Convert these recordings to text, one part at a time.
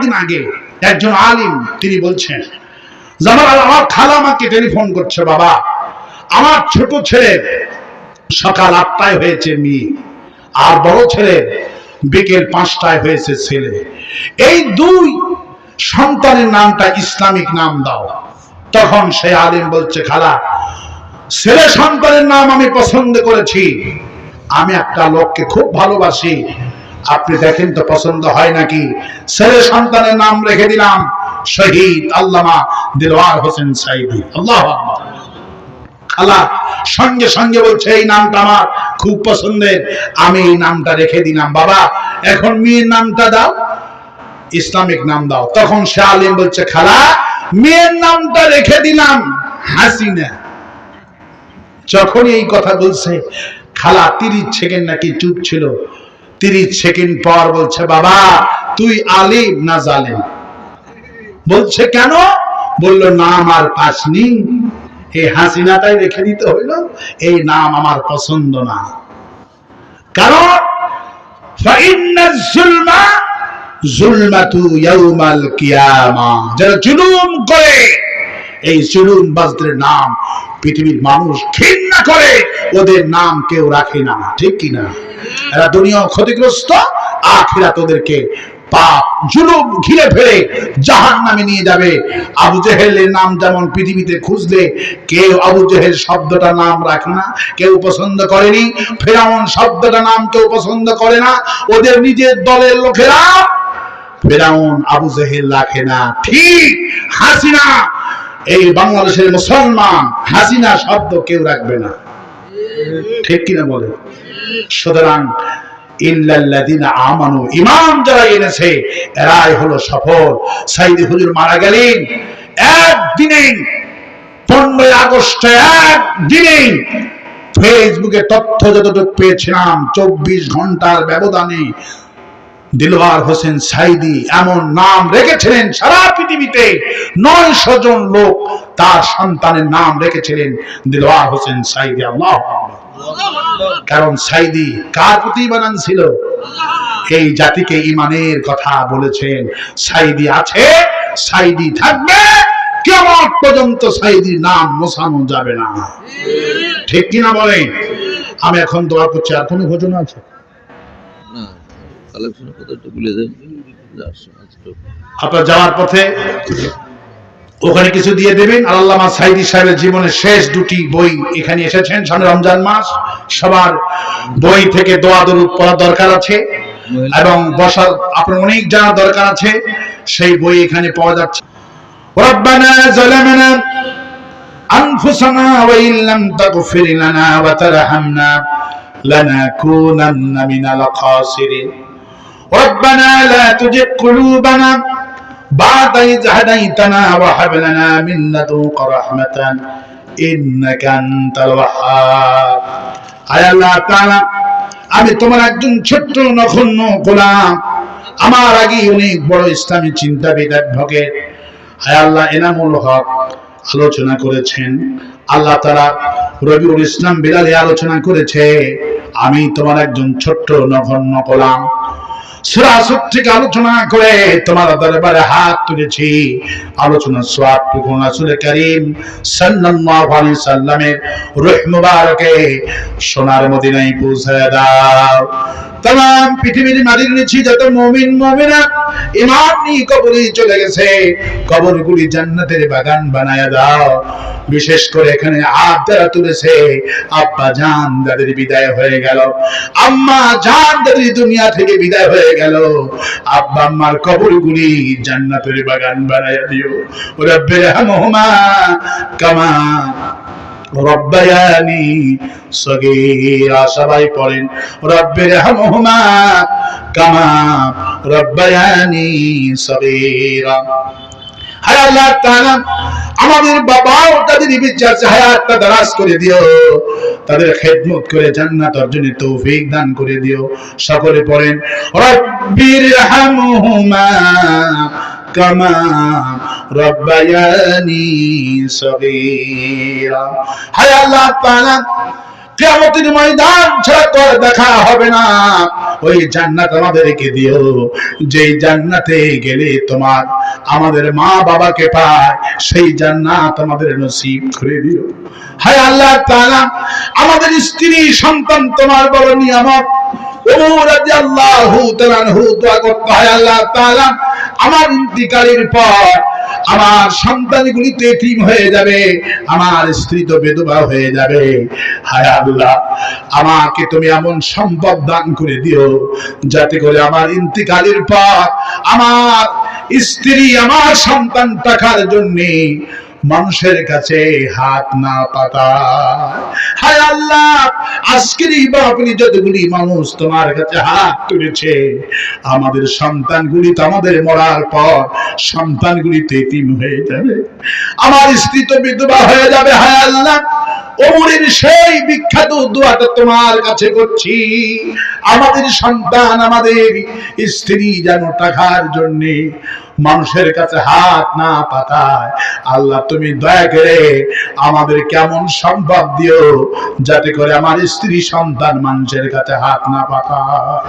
কয়েকদিন আগে একজন আলিম তিনি বলছেন, জামাল আমার খালা আমাকে টেলিফোন করছে, বাবা। আমার ছোট ছেলে সকাল আটটায় হয়েছে মেয়ে, আর বড় ছেলে বিকেল পাঁচটায় হয়েছে ছেলে। এই দুই সন্তানের নামটা ইসলামিক নাম দাও। তখন সে আলিম বলছে, খালা, ছেলে সন্তানের নাম আমি পছন্দ করেছি। আমি একটা লোককে খুব ভালোবাসি আপনি দেখেন তো পছন্দ হয় নাকি? ছেলে সন্তানের নাম রেখে দিলাম। শহীদ আল্লামা দিলওয়ার হোসেন সাইদি। আল্লাহ। খালা সঙ্গে সঙ্গে বলছে, এই নামটা আমার খুব পছন্দের। আমি এই নামটা রেখে দিলাম। বাবা, এখন মেয়ের নামটা দাও। ইসলামিক নাম দাও। তখন সে আলিম বলছে, খালা, মেয়ের নামটা রেখে দিলাম। হাসিনা। যখন এই কথা বলছে, খালা, তিরিশ সেকেন্ড নাকি চুপ ছিল। তিরিশ সেকেন্ড পর বলছে, বাবা, তুই আলিম না জালেম? বলছে, কেন? বলল, নাম আর পাসনি এই হাসিনাটাই রেখে দিতে হইল, এই নাম আমার পছন্দ না। কারণ যারা জুলুম করে, এই জুলুম বাজদের নাম পৃথিবীর মানুষ ঘৃণা করে, ওদের নাম কেউ রাখে না, ঠিক কি না এরা দুনিয়া ক্ষতিগ্রস্ত, আখিরাত ওদেরকে পাপ, জুলুম ঘিরে ফেলে জাহান নামে নিয়ে যাবে। আবু জেহেলের নাম যেমন পৃথিবীতে খুঁজলে, কেউ আবু জেহেল শব্দটা নাম রাখে না, কেউ পছন্দ করেনি। ফেরাউন শব্দটা নাম কেউ পছন্দ করে না, ওদের নিজের দলের লোকেরা ফেরাউন আবু জেহেল রাখে না। ঠিক হাসিনা এই বাংলাদেশের মুসলমান হাসিনা শব্দ কেউ রাখবে না। ঠিক কিনা বলে? সুতরাং হলো সফল। সাইদি মারা গেলেন পনেরোই আগস্ট তথ্য যতটুকু পেয়েছিলাম, চব্বিশ ঘণ্টার ব্যবধানে দিলওয়ার হোসেন সাইদি এমন নাম রেখেছিলেন সারা পৃথিবীতে। নয়শো জন লোক তার সন্তানের নাম রেখেছিলেন দিলওয়ার হোসেন সাইদি, আল্লাহ কারণ সাইদি কার প্রতি বানান ছিল? এই জাতিকে ইমানের কথা বলেছেন। সাইদি আছে, সাইদি থাকবে কেমন পর্যন্ত সাইদির নাম মোছানো যাবে না। ঠিক কিনা বলেন? আমি এখন দোয়া করছি, আর কোনো ঘোষণা আছে? কালেকশনের কথা একটু বলে দেন যার সময় একটু আপনার যাওয়ার পথে ওখানে কিছু দিয়ে দেবেন আর আল্লামা সাইদি সাহেবের জীবনের শেষ দুটি বই এখানে এসেছেন সামনে রমজান মাস সবার বই থেকে দোয়া দরুদ পড়ার দরকার আছে এবং বসার আপনার অনেক জানার দরকার আছে সেই বই এখানে পাওয়া যাচ্ছে ربنا ظلمنا أنفسنا وإن لم تغفر لنا وترحمنا لنكونن من الخاسرين ربنا لا تزغ قلوبنا بعد إذ هديتنا وهب لنا من لدنك رحمة إنك أنت الوهاب আয় আল্লাহ তাআলা আমি তোমার একজন ছোট্ট নখন্য গোলাম আমার আগে অনেক বড় ইসলামী চিন্তাবিদ অ্যাডভোকেট হায় আল্লাহ এনামুল হক আলোচনা করেছেন আল্লাহ তারা রবিউল ইসলাম বিলালে আলোচনা করেছে আমি তোমার একজন ছোট্ট নগণ্য গোলাম সুরাসুর থেকে আলোচনা করে তোমার দরবারে হাত তুলেছি। করিম সাল্লাল্লাহু আলাইহি সাল্লামের রূহ মুবারকে সোনার মদিনায় পৌঁছে দাও। তাম পৃথিবীর যত মুমিন, মুমিনা ইমান নিয়ে কবরে চলে গেছে, কবরগুলি জান্নাতের বাগান বানায় দাও। বিশেষ করে এখানে হাত দ্বারা তুলেছে, আব্বা জান যাদের বিদায় হয়ে গেল। আম্মা জান যাদের দুনিয়া থেকে বিদায় হয়ে গেল। আব্বা আম্মার কবর গুলি জান্নাতের বাগান বানাইয়া দিও। ওরা হামহুমা কামা রব্বায়ানি সগীরা। সবাই পড়েন রব্বের কামা রব্বায়ানি সগীরা। আমাদের বাবা তাদের বিচার হায়াতটা দারাজ করে দিও। তাদের খেদমত করে জান্নাত অর্জনের তৌফিক দান করে দিও। সকলে পড়েন রব্বির হামহুমা কামা রব্বায়ানি সগীরা। হায় আল্লাহ তাআলা কেয়ামতের ময়দান ছাড়া তো দেখা হবে না। ওই জান্নাত আমাদেরকে দিও। যেই জান্নাতে গেলে তোমার, আমাদের মা বাবাকে পায়, সেই জান্নাত আমাদের নসিব করে দিও। হায় আল্লাহ তাআলা, আমাদের স্ত্রী, সন্তান তোমার বড় নিয়ামত। হয় আমার ইন্তিকালের পর আমার সন্তানগুলি তো এটিম হয়ে যাবে, আমার স্ত্রী তো বেদবা হয়ে যাবে। হায় আল্লাহ, আমাকে তুমি এমন সম্পদ দান করে দিও, যাতে করে আমার ইন্তিকালের পর আমার স্ত্রী আমার সন্তান টাকার জন্যে মানুষের কাছে হাত না পাতা। হায় আল্লাহ, আজকের এই বাপনি যতগুলি মানুষ তোমার কাছে হাত তুলেছে, আমাদের সন্তানগুলি তো আমাদের মরার পর সন্তানগুলি তো এতিম হয়ে যাবে। আমার স্ত্রী তো বিধবা হয়ে যাবে, হায় আল্লাহ। ওমরের সেই বিখ্যাত দোয়াটা তোমার কাছে করছি। আমাদের সন্তান, আমাদের স্ত্রী যেন টাকার জন্য মানুষের কাছে হাত না পাতায়, আল্লাহ তুমি দয়া করে আমাদের কেমন সম্ভব দিও যাতে করে আমার স্ত্রী সন্তান মানুষের কাছে হাত না পাতায়।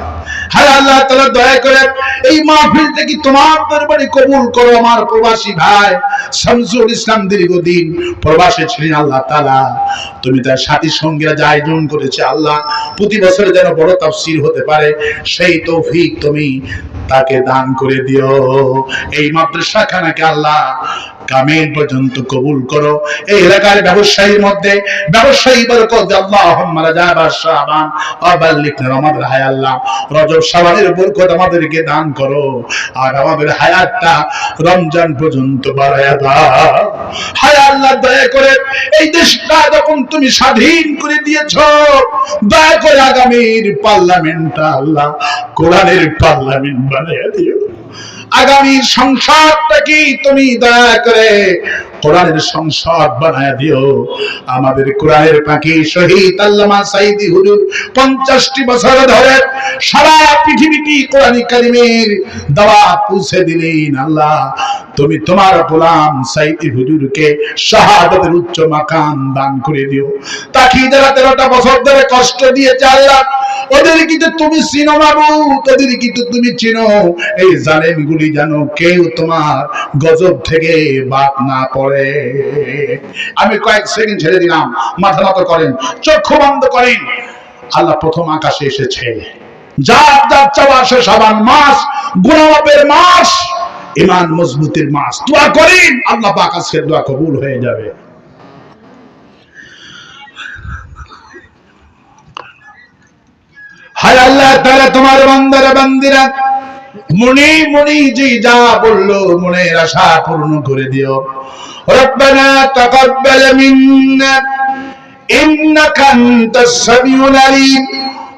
আল্লাহ তাআলা দয়া করে এই মাহফিলটা কি তোমার দরবারে কবুল করো আমার প্রবাসী ভাই শামসুল ইসলাম দীর্ঘদিন প্রবাসে ছিলেন আল্লাহ তাআলা। তুমি তার সাথী সঙ্গীরা যা আয়োজন করেছে, আল্লাহ প্রতি বছর যেন বড় তাফসীর হতে পারে, সেই তৌফিক তুমি তাকে দান করে দিও। এই মাদ্রাসাখানাকে আল্লাহ কামের পর্যন্ত কবুল করো। এই এলাকার ব্যবসায়ীর মধ্যে ব্যবসায়ী বরকত আল্লাহ হায় আল্লাহ, রজব বরকত আমাদেরকে দান করো। আর আমাদের হায়াতটা রমজান পর্যন্ত দাও। হায় আল্লাহ, দয়া করে এই দেশটা যখন তুমি স্বাধীন করে দিয়েছ, দয়া করে আগামীর পার্লামেন্টটা আল্লাহ, কোরআনের পার্লামেন্ট বানাইয়া দিও। আগামী সংসদটা কি তুমি দয়া করে কোরআনের সংসদ বানায় দিও। আমাদের কোরআনের পাখি শহীদ আল্লামা সাইদি হুজুর পঞ্চাশটি বছর ধরে সারা পৃথিবীটি কোরআনী কালিমের দাওয়া পৌঁছে দিলেন আল্লাহ। তুমি তোমার গোলাম সাইদি হুজুরকে শাহাদাতের উচ্চ মাকাম দান করে দিও। তাকে যারা তেরোটা বছর ধরে কষ্ট দিয়েছে আল্লাহ ওদের কিন্তু তুমি চিনো মাবুত ওদের কিন্তু তুমি চিনো। এই জালেম গুলি যেন কেউ তোমার গজব থেকে বাদ না পড়ে। আমি কয়েক সেকেন্ড ছেড়ে দিলাম, মাথা নত করেন, চক্ষু বন্ধ করেন। আল্লাহ প্রথম আকাশে এসেছে। যার যার চাওয়া সে সাবান মাস গুণামাপের মাস ইমান মজবুতের মাস। দোয়া করেন, আল্লাহ পাক আজকের দোয়া কবুল হয়ে যাবে। হায় আল্লাহ তোমার বান্দার বান্দিরা, মনে মনে যে যা বলল, মনের আশা পূর্ণ করে দিও। রব্বানা তাকাব্বাল মিন্না, ইন্নাকা আনতাস সামিউল আলিম।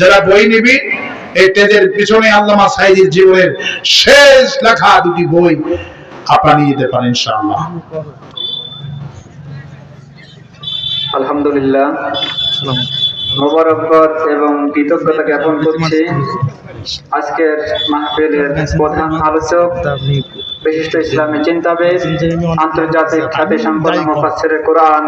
যারা বই নিবি, এই তেজের পিছনে আল্লামা সাইদির জীবনের শেষ লেখা দুটি বই আপনারা নিয়ে যেতে পারেন ইনশাআল্লাহ। আলহামদুলিল্লাহ। মোবারকবাদ এবং কৃতজ্ঞতা জ্ঞাপন করছি। আজকের মাহফিলের প্রধান আলোচক, বিশিষ্ট ইসলামী চিন্তাবিদ, আন্তর্জাতিক খ্যাতি সম্পন্ন মুফাসসিরে কোরআন।